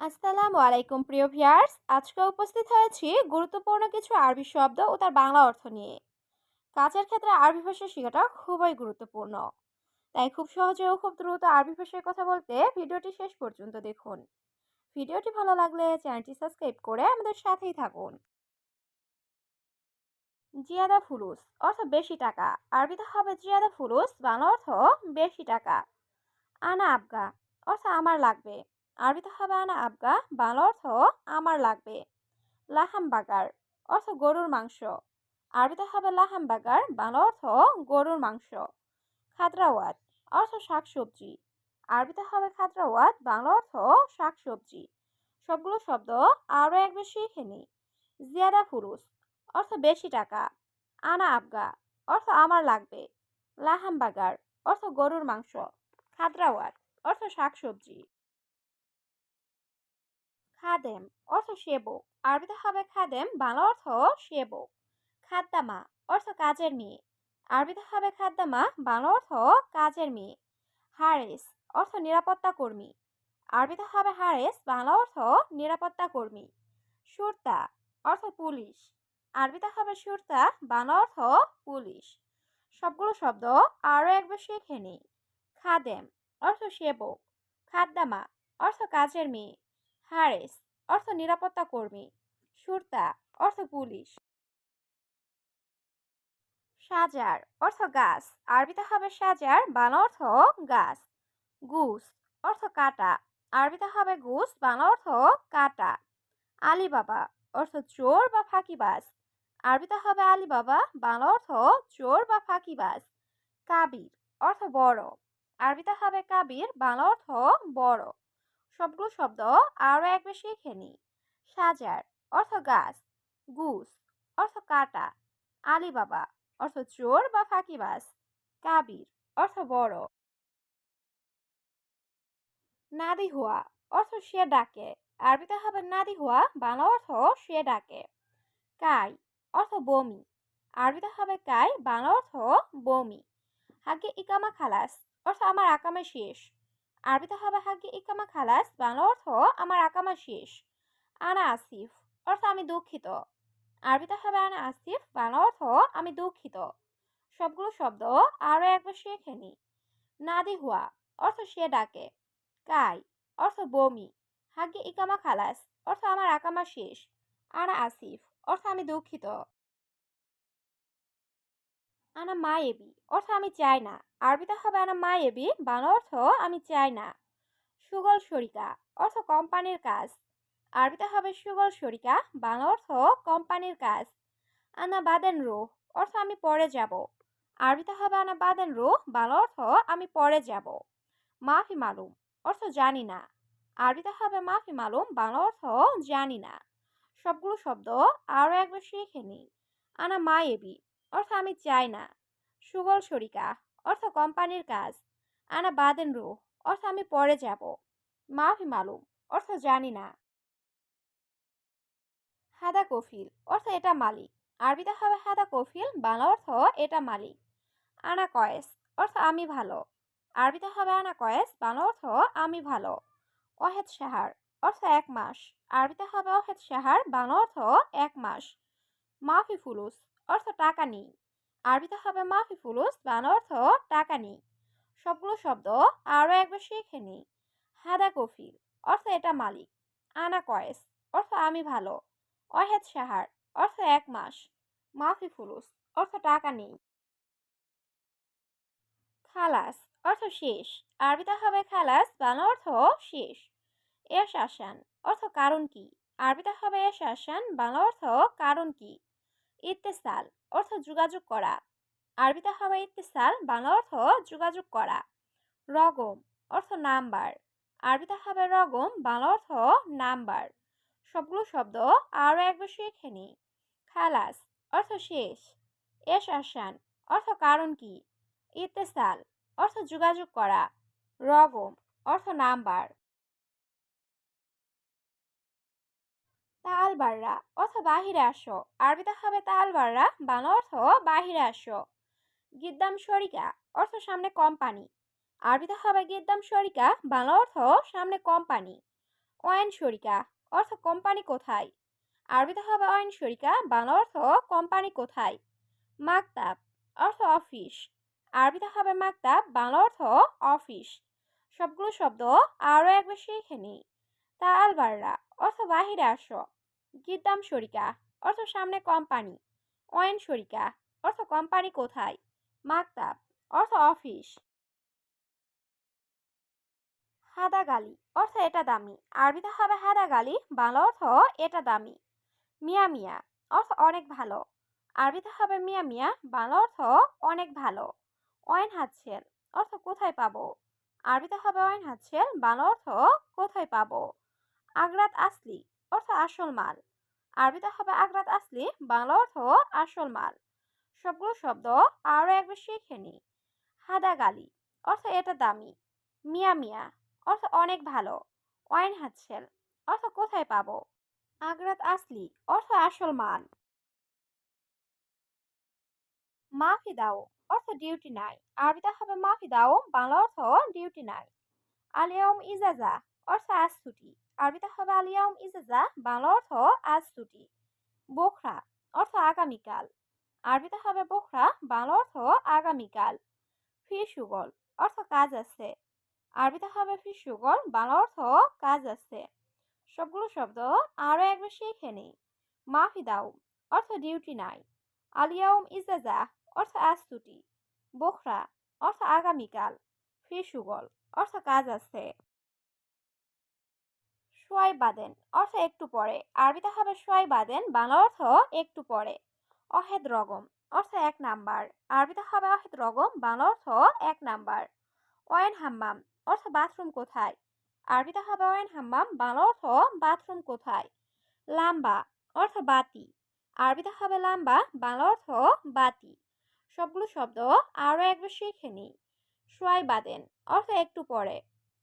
আসসালামু আলাইকুম, প্রিয় ভিউয়ার্স। আজকে উপস্থিত হয়েছি গুরুত্বপূর্ণ কিছু আরবি শব্দ ও তার বাংলা অর্থ নিয়ে। কাজের ক্ষেত্রে আরবি ভাষা শেখাটা খুবই গুরুত্বপূর্ণ। তাই খুব সহজে ও খুব দ্রুত আরবি ভাষায় কথা বলতে ভিডিওটি শেষ পর্যন্ত দেখুন। ভিডিওটি ভালো লাগলে চ্যানেলটি সাবস্ক্রাইব করে আমাদের সাথেই থাকুন। জিয়াদা ফুলুস অর্থ বেশি টাকা। আরবিতে হবে জিয়াদা ফুলুস, বাংলা অর্থ বেশি টাকা। আনা আবগা অর্থ আমার লাগবে। আরবিতে হবে আনা আবগা বাংলা অর্থ আমার লাগবে। লাহাম বাগার অর্থ গরুর মাংস। আরবিতে হবে লাহাম বাগার বাংলা অর্থ গরুর মাংস। খাদ্রাওয়াত অর্থ শাকসবজি। আরবিতে হবে খাদ্রাওয়াত বাংলা অর্থ শাকসবজি। সবগুলো শব্দ আরও একবার শিখে নিই। জিয়াদা ফুরুস অর্থ বেশি টাকা। আনা আবগা অর্থ আমার লাগবে। লাহাম বাগার অর্থ গরুর মাংস। খাদ্রাওয়াত অর্থ শাকসবজি। খাদেম অর্থ সেবক। আরবিতে হবে খাদেম, বাংলা অর্থ সেবক। খাদ্দামা অর্থ কাজের মেয়ে। আরবিতে হবে খাদ্দামা, বাংলা অর্থ কাজের মেয়ে। হারেস অর্থ নিরাপত্তা কর্মী। আরবিতে হবে হারেস, বাংলা অর্থ নিরাপত্তা কর্মী। সুরতা অর্থ পুলিশ। আরবিতে হবে সুরতা, বাংলা অর্থ পুলিশ। সবগুলো শব্দ আরও একবার শিখে নিই। খাদেম অর্থ সেবক। খাদ্দামা অর্থ কাজের মেয়ে। হারেস অর্থ নিরাপত্তা কর্মী। সুরতা, অর্থ পুলিশ। সাজার, অর্থ গাছ। আরবিতে হবে সাজার, বাংলা অর্থ গাছ। গুস, অর্থ কাটা। আরবিতে হবে গুস, বাংলা অর্থ কাটা। আলিবাবা, অর্থ চোর বা ফাঁকিবাজ। আরবিতে হবে আলিবাবা, বাংলা অর্থ চোর বা ফাঁকিবাজ। কাবির, অর্থ বড়। আরবিতে হবে কাবির, বাংলা অর্থ বড়। সবগুলো শব্দ আরও একবার শিখে নিই। সাজার অর্থ গাছ, গুস অর্থ কাটা, আলিবাবা অর্থ চোর বা ফাঁকিবাজ, কাবির অর্থ বড়। নাদি হুয়া অর্থ সে ডাকে, আরবিতে হবে নাদি হুয়া, বাংলা অর্থ সে ডাকে। কাই অর্থ বমি, আরবিতে হবে কাই, বাংলা অর্থ বমি। হাগে ইকামা খালাস অর্থ আমার আকামে শেষ। আরবিতে হবে হাগে ইকামা খালাস, বাংলা অর্থ আমার আকামা শেষ। আনা আসিফ, অর্থ আমি দুঃখিত। আরবিতে হবে আনা আসিফ, বাংলা অর্থ আমি দুঃখিত। সবগুলো শব্দ আরও একবার শিখে নিই নাদি হুয়া অর্থ সে ডাকে। কাই, অর্থ বমি। হাগে ইকামা খালাস, অর্থ আমার আকামা শেষ। আনা আসিফ, অর্থ আমি দুঃখিত। আনা মা এবি অর্থ আমি চাই না। আরবিতে হবে আনা মা এবি বাংলা অর্থ আমি চাই না। সুগল শরিকা অর্থ কোম্পানির কাজ। আরবিতে হবে সুগল শরিকা বাংলা অর্থ কোম্পানির কাজ। আনা বাদেন রো, অর্থ আমি পরে যাব। আরবিতে হবে আনা বাদেন রো, বাংলা অর্থ আমি পরে যাব। মাফি মালুম, অর্থ জানি না। আরবিতে হবে মাফি মালুম, বাংলা অর্থ জানি না। সবগুলো শব্দ আরও একবার শিখে নিই। আনা মা এবি অর্থ আমি চাই না। সুগল শরিকা, অর্থ কোম্পানির কাজ। আনা বাদেন রু অর্থ আমি পরে যাব। মাফি মালুম, অর্থ জানি না। হাদা কফিল, অর্থ এটা মালিক। আরবিতে হবে হাদা কফিল, বাংলা অর্থ এটা মালিক। আনা কয়েস, অর্থ আমি ভালো। আরবিতে হবে আনা কয়েস, বাংলা অর্থ আমি ভালো। অহেদ সাহার অর্থ এক মাস। আরবিতে হবে অহেদ সাহার বাংলা অর্থ এক মাস। মাফি ফুলুস অর্থ টাকা নেই। আরবিতে হবে মাফি ফুলুস, বাংলা অর্থ টাকা নেই। সবগুলো শব্দ আরও একবার শিখে নিই হাদা কফিল, অর্থ এটা মালিক। আনা কয়েস, অর্থ আমি ভালো। অহেদ সাহার অর্থ এক মাস। মাফি ফুলুস, অর্থ টাকা নেই। খালাস, অর্থ শেষ। আরবিতে হবে খালাস, বাংলা অর্থ শেষ। এস আসান, অর্থ কারণ কি? আরবিতে হবে এস আসান, বাংলা অর্থ কারণ কি? ইত্তেসাল অর্থ যোগাযোগ করা। আরবিতে হবে ইত্তেসাল, বাংলা অর্থ যোগাযোগ করা। রগম অর্থ নাম্বার। আরবিতে হবে রগম, বাংলা অর্থ নাম্বার। সবগুলো শব্দ আরও একবার শিখে নিই খালাস অর্থ শেষ। এস আসান অর্থ কারণ কি? ইত্তেসাল অর্থ যোগাযোগ করা। রগম অর্থ নাম্বার। তাল বাররা অর্থ বাহিরে আসো। আরবিতে হবে তাল বাররা বাংলা অর্থ বাহিরে আসো। গিদ্দাম শরিকা, অর্থ সামনে কোম্পানি। আরবিতে হবে গিদ্দাম শরিকা, বাংলা অর্থ সামনে কোম্পানি। অয়েন শরিকা, অর্থ কোম্পানি কোথায়? আরবিতে হবে অয়েন শরিকা, বাংলা অর্থ কোম্পানি কোথায়? মাকতাব, অর্থ অফিস। আরবিতে হবে মাকতাব, বাংলা অর্থ অফিস। সবগুলো শব্দ আরও একবার শিখে নিই। তা আলবাররা অর্থ বাহিরে আসো। গিদ্দাম শরিকা অর্থ সামনে কোম্পানি। অয়েন শরিকা অর্থ কোম্পানি কোথায়? মাকতাব অর্থ অফিস। হাদা গালি অর্থ এটা দামি। আরবিতে হবে হাদা গালি বাংলা অর্থ এটা দামি। মিয়া মিয়া অর্থ অনেক ভালো। আরবিতে হবে মিয়া মিয়া, বাংলা অর্থ অনেক ভালো। অয়েন হাতছেল অর্থ কোথায় পাবো? আরবিতে হবে অয়েন হাতছেল, বাংলা অর্থ কোথায় পাবো? আগ্রাত আসলি অর্থ আসল মাল। আরবিতে হবে আগ্রাত আসলি, বাংলা অর্থ আসল মাল। সবগুলো শব্দ আরও একবার শিখে নি। হাদা গালি অর্থ এটা দামি। মিয়া মিয়া অর্থ অনেক ভালো। ওয়াইন হাতছেল অর্থ কোথায় পাবো? আগ্রাত আসলি অর্থ আসল মাল। মাফি দাও অর্থ ডিউটি নাই। আরবিতে হবে মাফি দাও, বাংলা অর্থ ডিউটি নাই। আলিয়াউম ইজাজা, অর্থ আজ ছুটি। আরবিতে হবে আলিয়াউম ইজাজা, বাংলা অর্থ আজ ছুটি। বোখরা, অর্থ আগামীকাল। আরবিতে হবে বোখরা, বাংলা অর্থ আগামীকাল। ফি সুগল, অর্থ কাজ আছে। আরবিতে হবে ফি সুগল, বাংলা অর্থ কাজ আছে। সবগুলো শব্দ আরও একবার শিখে নেই। মাফি দাও, অর্থ ডিউটি নাই। আলিয়াউম ইজাজা, অর্থ আজ ছুটি। বোখরা, অর্থ আগামীকাল। ফি সুগল। অর্থ কাজ আছে। সোয়াই বাদেন, অর্থ একটু পরে। আরবিতে হবে সোয়াই বাদেন, বাংলা অর্থ একটু পরে। অহেদ রগম, অর্থ এক নাম্বার। আরবিতে হবে অহেদ রগম, বাংলা অর্থ এক নাম্বার। ওয়েন হাম্মাম, অর্থ বাথরুম কোথায়? আরবিতে হবে ওয়েন হাম্মাম, বাংলা অর্থ বাথরুম কোথায়? লাম্বা, অর্থ বাতি। আরবিতে হবে লাম্বা, বাংলা অর্থ বাতি। সবগুলো শব্দ আরও একবার শিখে নিই। সোয়াই বাদেন। অর্থ একটু পরে।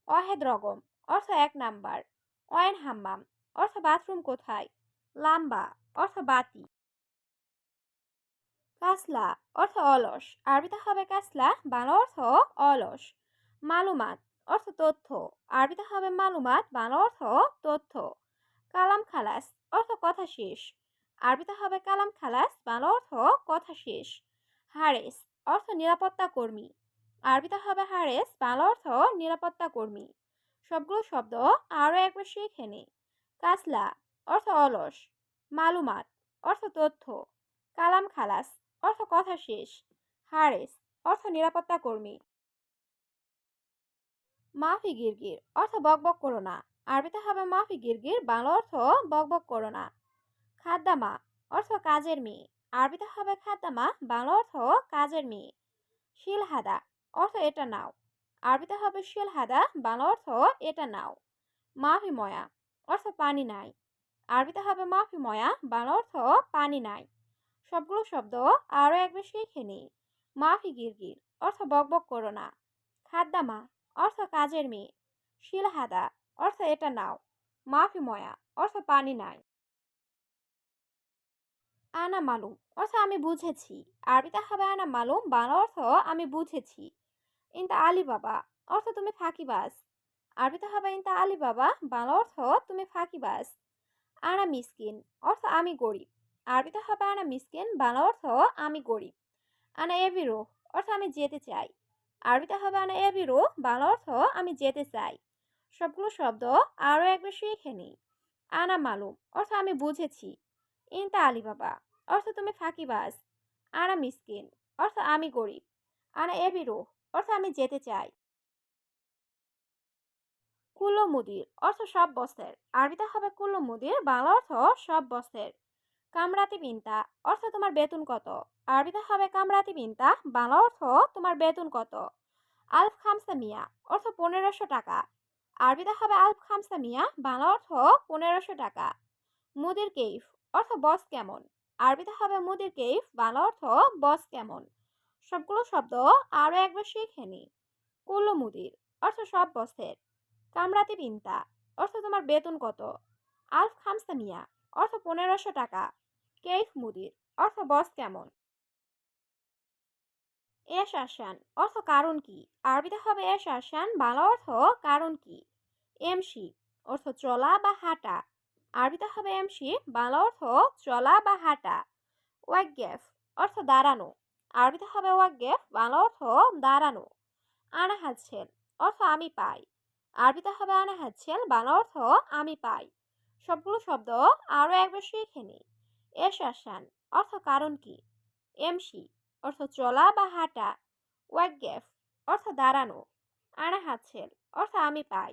অহেদ রগম। অর্থ এক নাম্বার। অয়েন হাম্মাম। অর্থ বাথরুম কোথায়? লাম্বা। অর্থ বাতি। কাসলা। অর্থ অলস। আরবিতে হবে কাসলা, বাংলা অর্থ অলস। মালুমাত। অর্থ তথ্য। আরবিতে হবে মালুমাত, বাংলা অর্থ তথ্য। কালাম খালাস। অর্থ কথা শেষ। আরবিতে হবে কালাম খালাস, বাংলা অর্থ কথা শেষ। হারেস। অর্থ নিরাপত্তা কর্মী। আরবিতে হবে হারেস, বাংলা অর্থ নিরাপত্তা কর্মী। সবগুলো শব্দ আরও একবার শিখে নি কাসলা, অর্থ অলস। মালুমাত, অর্থ তথ্য। কালাম খালাস, অর্থ কথা শেষ। হারেস, অর্থ নিরাপত্তা কর্মী। মাফি গিরগির, অর্থ বকবক করো না। আরবিতে হবে মাফি গিরগির, বাংলা অর্থ বকবক করো না। খাদ্দামা, অর্থ কাজের মেয়ে। আরবিতে হবে খাদ্দামা, বাংলা অর্থ কাজের মেয়ে। শিলহাদা অর্থ এটা নাও। আরবিতে হবে শিয়াল শিলহাদা বাংলা অর্থ এটা নাও। মাফি ময়া, অর্থ পানি নাই। আরবিতে হবে মাফি ময়া, বাংলা অর্থ পানি নাই। সবগুলো শব্দ আরও একবার শিখে নিই। মাফি গিরগির, অর্থ বকবক করো না। খাদ্দামা অর্থ কাজের মেয়ে। শিলহাদা অর্থ এটা নাও। মাফি ময়া, অর্থ পানি নাই। আনা মালুম অর্থ আমি বুঝেছি। আরবিতে হবে আনা মালুম, বাংলা অর্থ আমি বুঝেছি। ইনতা আলী বাবা অর্থ তুমি ফাঁকিবাস আরবিতে হবে ইনতা আলী বাবা বাংলা অর্থ তুমি ফাঁকিবাস আনা মিসকিন অর্থ আমি গরিব। আরবিতে হবে আনা মিসকিন, বাংলা অর্থ আমি গরিব। আনা এবিরো অর্থ আমি যেতে চাই। আরবিতে হবে আনা এবিরো, বাংলা অর্থ আমি যেতে চাই। সবগুলো শব্দ আরও একবার শিখে নিই আনা মালুম অর্থ আমি বুঝেছি। ইনতা আলী বাবা। অর্থ তুমি ফাঁকিবাজ। আনা মিসকিন। অর্থ আমি গরিব। আনা এবিরো অর্থ আমি যেতে চাই। কুল্লো মুদির। অর্থ সব বস্তের। আরবিতে হবে কুল্লো মুদির, বাংলা অর্থ সব বস্তের। কামরাতি বিনতা। অর্থ তোমার বেতন কত? আরবিতে হবে কামরাতি বিনতা, বাংলা অর্থ তোমার বেতন কত? আলফ খামসা মিয়া। অর্থ পনেরোশো টাকা। আরবিতে হবে আলফ খামসা মিয়া, বাংলা অর্থ পনেরোশো টাকা। মুদির কেইফ। অর্থ বস কেমন? আরবিতে হবে মুদির কেইফ, বাংলা অর্থ বস কেমন? সবগুলো শব্দ আরও একবার শিখে নি। কুল্লো মুদির, অর্থ সব বসের কামরাতি বিনতা, অর্থ তোমার বেতন কত? আলফ খামসা মিয়া অর্থ পনেরোশো টাকা। কেইফ মুদির, অর্থ বস কেমন? এস আসান অর্থ কারণ কি? আরবিতে হবে এস আসান বাংলা অর্থ কারণ কি? এমসি অর্থ চলা বা হাঁটা। আরবিতে হবে এমসি, বাংলা অর্থ চলা বা হাঁটা ওয়াকগেফ অর্থ দাঁড়ানো, আরবিতে হবে ওয়াকগেফ বাংলা অর্থ দাঁড়ানো আনা হাচ্ছেন অর্থ আমি পাই, আরবিতে হবে আনা হাচ্ছেন বাংলা অর্থ আমি পাই। সবগুলো শব্দ আরও একবার শিখে নিই। এস আসান অর্থ কারণ কি? এমসি অর্থ চলা বা হাঁটা ওয়াকগেফ অর্থ দাঁড়ানো আনা হাচ্ছেন অর্থ আমি পাই।